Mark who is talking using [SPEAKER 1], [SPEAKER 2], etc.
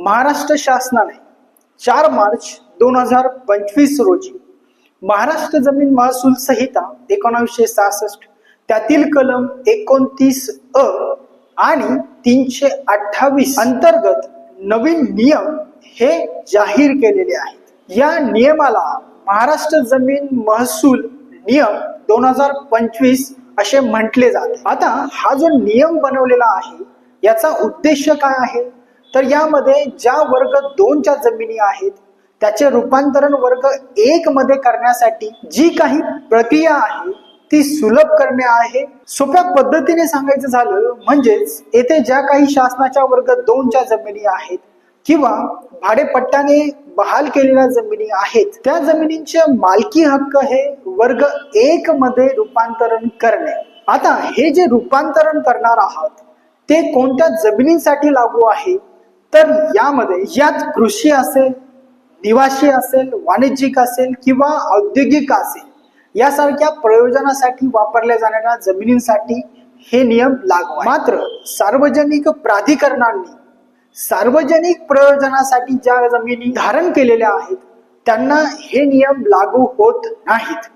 [SPEAKER 1] महाराष्ट्र शासनाने चार मार्च दोन हजार पंचवीस रोजी महाराष्ट्र जमीन महसूल संहिता एकोणावीसशे सहासष्ट त्यातील कलम एकोणतीस अ आणि तीनशे अठ्ठावीस अंतर्गत नवीन नियम हे जाहीर केलेले आहेत. या नियमाला महाराष्ट्र जमीन महसूल नियम दोन हजार पंचवीस असे म्हटले जाते. आता हा जो नियम बनवलेला आहे याचा उद्देश काय आहे? तर यामध्ये ज्या वर्ग दोनच्या जमिनी आहेत त्याचे रूपांतरण वर्ग एक मध्ये करण्यासाठी जी काही प्रक्रिया आहे ती सुलभ करणे आहे. सोप्या पद्धतीने सांगायचं झालं म्हणजेच येथे ज्या काही शासनाच्या वर्ग दोनच्या जमिनी आहेत किंवा भाडेपट्ट्याने बहाल केलेल्या जमिनी आहेत त्या जमिनींचे मालकी हक्क हे वर्ग एक मध्ये रूपांतरण करणे. आता हे जे रूपांतरण करणार आहात ते कोणत्या जमिनींसाठी लागू आहे? तर यामध्ये यात कृषी असेल निवासी असेल वाणिज्यिक असेल किंवा औद्योगिक असेल यासारख्या प्रयोजनासाठी वापरल्या जाणाऱ्या जमिनींसाठी हे नियम लागू मात्र सार्वजनिक प्राधिकरणांनी सार्वजनिक प्रयोजनासाठी ज्या जमिनी धारण केलेल्या आहेत त्यांना हे नियम लागू होत नाहीत.